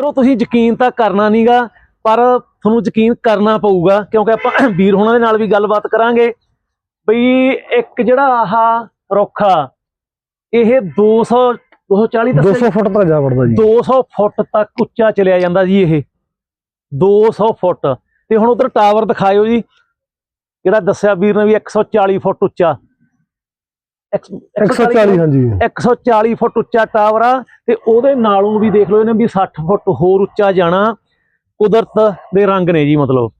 ਮਿੱਤਰੋ ਤੁਸੀਂ ਯਕੀਨ ਤਾਂ ਕਰਨਾ ਨਹੀਂਗਾ ਪਰ ਤੁਹਾਨੂੰ ਯਕੀਨ ਕਰਨਾ ਪਊਗਾ ਕਿਉਂਕਿ ਆਪਾਂ ਵੀਰ ਹੋਣਾ ਦੇ ਨਾਲ ਵੀ ਗੱਲਬਾਤ ਕਰਾਂਗੇ। ਬਈ ਇੱਕ ਜਿਹੜਾ ਆਹ ਰੁੱਖ ਇਹ 200 240 ਦੱਸਿਆ 200 ਫੁੱਟ ਤੱਕ ਜਾ ਵੜਦਾ ਜੀ। 200 ਫੁੱਟ ਤੱਕ ਉੱਚਾ ਚਲਿਆ ਜਾਂਦਾ ਜੀ ਇਹ। 200 ਫੁੱਟ। ਤੇ ਹੁਣ ਉਧਰ ਟਾਵਰ ਦਿਖਾਇਓ ਜੀ। ਜਿਹੜਾ ਦੱਸਿਆ ਵੀਰ ਨੇ ਵੀ 140 ਫੁੱਟ ਉੱਚਾ। 140 ਹਾਂਜੀ। 140 ਫੁੱਟ ਉੱਚਾ ਟਾਵਰ ਆ ਤੇ ਉਹਦੇ ਨਾਲੋਂ ਵੀ ਦੇਖ ਲਓ ਇਹਨੇ ਵੀ 60 ਫੁੱਟ ਹੋਰ ਉੱਚਾ ਜਾਣਾ। ਕੁਦਰਤ ਦੇ ਰੰਗ ਨੇ ਜੀ ਮਤਲਬ।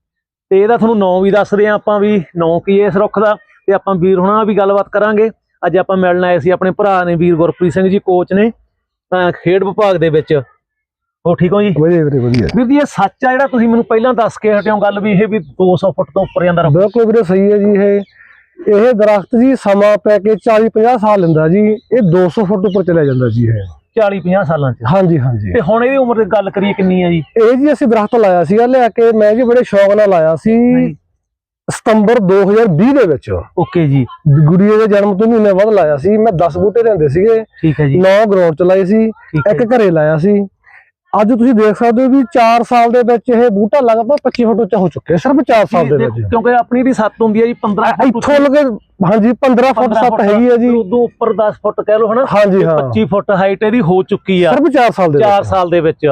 ਤੇ ਇਹਦਾ ਤੁਹਾਨੂੰ ਨਾਂ ਵੀ ਦੱਸਦੇ ਆ ਆਪਾਂ ਵੀ ਨਾਂ ਕੀ ਹੈ ਇਸ ਰੁੱਖ ਦਾ। ਤੇ ਆਪਾਂ ਵੀਰ ਹੁਣਾਂ ਨਾਲ ਵੀ ਗੱਲਬਾਤ ਕਰਾਂਗੇ। ਅੱਜ ਆਪਾਂ ਮਿਲਣ ਆਏ ਸੀ ਆਪਣੇ ਭਰਾ ਨੇ ਵੀਰ ਗੁਰਪ੍ਰੀਤ ਸਿੰਘ ਜੀ ਕੋਚ ਨੇ ਅਹ ਖੇਡ ਵਿਭਾਗ ਦੇ ਵਿੱਚ। ਹੋ ਠੀਕ ਹੋ ਜੀ? ਵਧੀਆ ਵੀਰੇ ਵਧੀਆ। ਵੀਰ ਜੀ ਇਹ ਸੱਚ ਆ ਜਿਹੜਾ ਤੁਸੀਂ ਮੈਨੂੰ ਪਹਿਲਾਂ ਦੱਸ ਕੇ ਹਟਿਓ ਗੱਲ ਵੀ ਇਹ ਵੀ 200 ਫੁੱਟ ਤੋਂ ਉੱਪਰ ਜਾਂਦਾ ਰੁੱਖ। ਬਿਲਕੁਲ ਵੀਰੇ ਸਹੀ ਹੈ ਜੀ ਇਹ। ਇਹ ਦਰਖਤ ਜੀ ਸਮਾਂ ਪੈ ਕੇ 40 50 ਸਾਲ ਲੈਂਦਾ ਜੀ। ਇਹ 200 ਫੁੱਟ ਉੱਪਰ ਚਲਿਆ ਜਾਂਦਾ ਜੀ ਇਹ। 40 50 ਸਾਲਾਂ 'ਚ। ਹਾਂਜੀ ਹਾਂਜੀ। ਤੇ ਹੁਣ ਇਹਦੀ ਉਮਰ ਦੀ ਗੱਲ ਕਰੀਏ ਕਿੰਨੀ ਆ ਜੀ? ਇਹ ਜੀ ਅਸੀਂ ਦਰਖਤ ਲਾਇਆ ਸੀਗਾ ਲਿਆ ਕੇ ਮੈਂ ਜੀ ਬੜੇ ਸ਼ੌਕ ਨਾਲ ਲਾਇਆ ਸੀ ਸਤੰਬਰ 2020 ਦੇ ਵਿੱਚ। ਓਕੇ ਜੀ। ਗੁੜੀਏ ਦੇ ਜਨਮ ਤੋਂ ਮਹੀਨੇ ਬਾਅਦ ਲਾਇਆ ਸੀ। ਮੈਂ 10 ਬੂਟੇ ਲਿਆਂਦੇ ਸੀਗੇ। ਠੀਕ ਹੈ ਜੀ। 9 ਗਰਾਊਂਡ ਚ ਲਾਏ ਸੀ। ਹੈ ਇੱਕ ਘਰੇ ਲਾਇਆ ਸੀ। ਅੱਜ ਤੁਸੀਂ ਦੇਖ ਸਕਦੇ ਹੋ ਵੀ 4 ਸਾਲ ਦੇ ਵਿੱਚ ਇਹ ਬੂਟਾ ਲਗਭਗ 25 ਫੁੱਟ ਉੱਚਾ ਹੋ ਚੁੱਕਿਆ ਸਿਰਫ 4 ਸਾਲ ਦੇ ਵਿੱਚ। ਕਿਉਂਕਿ ਆਪਣੀ ਦੀ ਸੱਤ ਹੁੰਦੀ ਹੈ ਜੀ 15 ਫੁੱਟ ਇੱਥੋਂ ਲਗੇ ਹਾਂਜੀ 15 ਫੁੱਟ ਸੱਤ ਹੈਗੀ ਹੈ ਜੀ। ਉਦੋਂ ਉੱਪਰ 10 ਫੁੱਟ ਕਹਿ ਲਓ ਹਨਾ? ਹਾਂਜੀ ਹਾਂ। 25 ਫੁੱਟ ਹਾਈਟ ਇਹਦੀ ਹੋ ਚੁੱਕੀ ਆ। ਸਿਰਫ 4 ਸਾਲ ਦੇ 4 ਵਿੱਚ ਸਾਲ ਦੇ ਵਿੱਚ।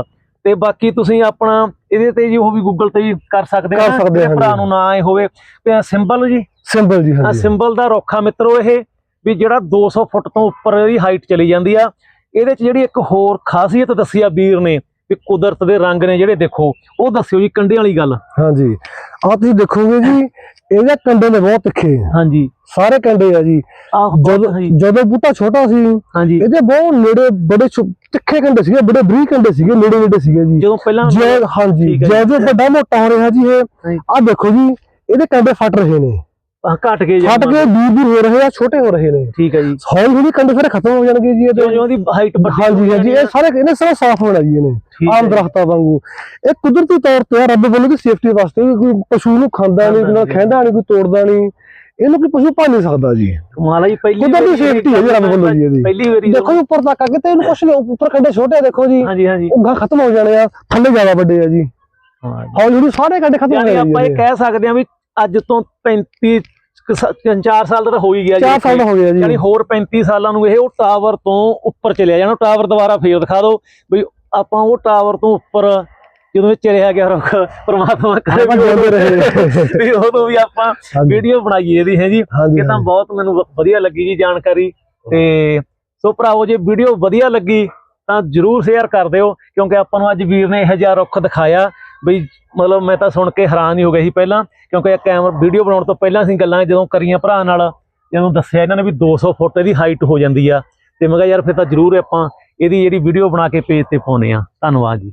ਤੇ ਬਾਕੀ ਤੁਸੀਂ ਆਪਣਾ ਇਹਦੇ ਤੇ ਜੀ ਉਹ ਵੀ ਗੂਗਲ ਤੇ ਵੀ ਕਰ ਸਕਦੇ ਕਰ ਨਾ, ਸਕਦੇ ਭਰਾ। ਨੂੰ ਨਾ ਆਏ ਹੋਵੇ। ਤੇ ਸਿੰਬਲ ਜੀ। ਸਿੰਬਲ ਜੀ ਆ ਹਾਂਜੀ। ਸਿੰਬਲ ਦਾ ਰੋਖਾ ਮਿੱਤਰੋ ਇਹ ਵੀ ਜਿਹੜਾ 200 ਫੁੱਟ ਤੋਂ ਉੱਪਰ ਇਹਦੀ ਹਾਈਟ ਚਲੀ ਜਾਂਦੀ ਆ। ਇਹਦੇ ਚ ਜਿਹੜੀ ਇੱਕ ਹੋਰ ਖਾਸੀਅਤ ਦੱਸੀ ਆ ਵੀਰ ਨੇ ਵੀ ਕੁਦਰਤ ਦੇ ਰੰਗ ਨੇ ਜਿਹੜੇ ਦੇਖੋ ਉਹ ਦੱਸਿਓ ਜੀ ਕੰਡੇ ਵਾਲੀ ਗੱਲ। ਹਾਂਜੀ। ਆ ਤੁਸੀਂ ਦੇਖੋਗੇ ਜੀ ਇਹਦੇ ਕੰਡੇ ਨੇ ਬਹੁਤ ਤਿੱਖੇ। ਹਾਂਜੀ। ਸਾਰੇ ਕੰਡੇ ਆ ਜੀ। ਜਦੋਂ ਬੂਟਾ ਛੋਟਾ ਸੀ ਹਾਂਜੀ। ਇਹਦੇ ਬਹੁਤ ਨੇੜੇ ਬੜੇ ਤਿੱਖੇ ਕੰਡੇ ਸੀਗੇ ਬੜੇ ਬਰੀਕ ਕੰਡੇ ਸੀਗੇ ਨੇੜੇ ਨੇੜੇ ਸੀਗੇ ਜੀ। ਜਦੋਂ ਪਹਿਲਾਂ ਜੇ ਹਾਂਜੀ। ਜਦੋਂ ਵੱਡਾ ਮੋਟਾ ਹੋ ਰਿਹਾ ਜੀ ਇਹ। ਆ ਦੇਖੋ ਜੀ ਇਹਦੇ ਕੰਡੇ ਫਟ ਰਹੇ ਨੇ। ਘਟ ਗਏ ਫਟ ਕੇ ਦੂਰ ਦੂਰ ਹੋ ਰਹੇ ਆ ਛੋਟੇ ਹੋ ਰਹੇ ਨੇ। ਠੀਕ ਹੈ ਜੀ। ਹੌਲੀ ਹੌਲੀ ਕੰਡੇ ਸਾਰੇ ਖਤਮ ਹੋ ਜਾਣਗੇ ਜੀ ਇਹਦੇ। ਜਿਉਂ ਦੀ ਹਾਈਟ ਵੱਡੀ ਹਾਂਜੀ ਹਾਂਜੀ ਇਹ ਸਾਰੇ ਇਹਨੇ ਸਾਰਾ ਸਾਫ਼ ਹੋਣਾ ਜੀ ਇਹਨੇ ਆਮ ਹੈ। ਦਰਖਤਾਂ ਵਾਂਗੂ। ਇਹ ਕੁਦਰਤੀ ਤੌਰ ਤੇ ਆ, ਰੱਬ ਵੱਲੋਂ ਦੀ ਸੇਫਟੀ ਵਾਸਤੇ ਕੋਈ ਪਸ਼ੂ ਨੂੰ ਖਾਂਦਾ ਨਹੀਂ ਖਾਂਦਾ ਕੋਈ ਖਹਿੰਦਾ ਨਹੀਂ ਕੋਈ ਤੋੜਦਾ ਨਹੀਂ। ਇਹਨੂੰ ਕੋਈ ਪਸ਼ੂ ਭਾ ਨਹੀਂ ਸਕਦਾ ਜੀ। ਕਮਾਲ ਆ ਜੀ ਪਹਿਲੀ ਕੁਦਰਤੀ safety ਹੈ ਜੀ ਰੱਬ ਵੱਲੋਂ ਜੀ ਇਹਦੀ। ਪਹਿਲੀ ਵਾਰੀ ਦੇਖੋ ਜੀ ਉੱਪਰ ਤੱਕ ਅੱਗੇ ਤੇ ਇਹਨੂੰ ਕੁਛ ਨਹੀਂ ਉੱਪਰ ਕੰਡੇ ਛੋਟੇ ਆ ਦੇਖੋ ਜੀ। ਹਾਂਜੀ ਹਾਂਜੀ। ਉਹ ਖਤਮ ਹੋ ਜਾਣੇ ਆ ਥੱਲੇ ਜ਼ਿਆਦਾ ਵੱਡੇ ਆ ਜੀ। ਹਾਂ ਜੀ। ਹੌਲੀ ਹੌਲੀ ਸਾਰੇ ਕੰਡੇ ਖਤਮ ਹੋ ਜਾਣੇ ਆਪਾਂ ਇਹ ਜੀ ਕਹਿ ਸਕਦੇ ਹਾਂ ਵੀ ਅੱਜ ਤੋਂ 35 4 ਸਾਲ ਦਾ ਤਾਂ ਹੋ ਹੀ ਗਿਆ ਜੀ 4 ਸਾਲ ਦਾ ਹੋ ਗਿਆ ਜੀ। ਯਾਨੀ ਹੋਰ 35 ਸਾਲਾਂ ਨੂੰ ਇਹ ਉਹ ਟਾਵਰ ਤੋਂ ਉੱਪਰ ਚਲਿਆ ਜਾਣਾ। ਟਾਵਰ ਦੁਬਾਰਾ ਫੇਰ ਦਿਖਾ ਦਿਓ ਵੀ ਆਪਾਂ ਉਹ ਟਾਵਰ ਤੋਂ ਉੱਪਰ ਜਦੋਂ ਇਹ ਚਲਿਆ ਗਿਆ ਰੁੱਖ ਪ੍ਰਮਾਤਮਾ ਕਰੇ ਵੀ ਜਿਉਂਦੇ ਉਦੋਂ- ਰਹੇ। ਵੀ ਉਦੋਂ ਵੀ ਆਪਾਂ। ਵੀਡੀਓ ਬਣਾਈਏ ਇਹਦੀ ਹੈ ਜੀ? ਇਹ ਤਾਂ ਬਹੁਤ ਮੈਨੂੰ ਵਧੀਆ ਲੱਗੀ ਜੀ ਜਾਣਕਾਰੀ। ਤੇ ਸੋ ਭਰਾਵੋ ਜੇ ਵੀਡੀਓ ਵਧੀਆ ਲੱਗੀ ਤਾਂ ਜਰੂਰ ਸ਼ੇਅਰ ਕਰ ਦਿਓ ਕਿਉਂਕਿ ਆਪਾਂ ਨੂੰ ਅੱਜ ਵੀਰ ਨੇ ਇਹੋ ਜਿਹਾ ਰੁੱਖ ਦਿਖਾਇਆ। ਬਈ ਮਤਲਬ ਮੈਂ ਤਾਂ ਸੁਣ ਕੇ ਹੈਰਾਨ ਹੀ ਹੋ ਗਿਆ ਸੀ ਪਹਿਲਾਂ, ਕਿਉਂਕਿ ਇਹ ਕੈਮਰਾ ਵੀਡੀਓ ਬਣਾਉਣ ਤੋਂ ਪਹਿਲਾਂ ਅਸੀਂ ਗੱਲਾਂ ਜਦੋਂ ਕਰੀਆਂ ਭਰਾ ਨਾਲ, ਜਦੋਂ ਦੱਸਿਆ ਇਹਨਾਂ ਨੇ ਵੀ 200 ਫੁੱਟ ਇਹਦੀ ਹਾਈਟ ਹੋ ਜਾਂਦੀ ਆ। ਤੇ ਮੈਂ ਕਿਹਾ ਯਾਰ ਫਿਰ ਤਾਂ ਜਰੂਰ ਆਪਾਂ ਇਹਦੀ ਜਿਹੜੀ ਵੀਡੀਓ ਬਣਾ ਕੇ ਪੇਜ ਤੇ ਪਾਉਨੇ ਆ ਧੰਨਵਾਦ ਜੀ।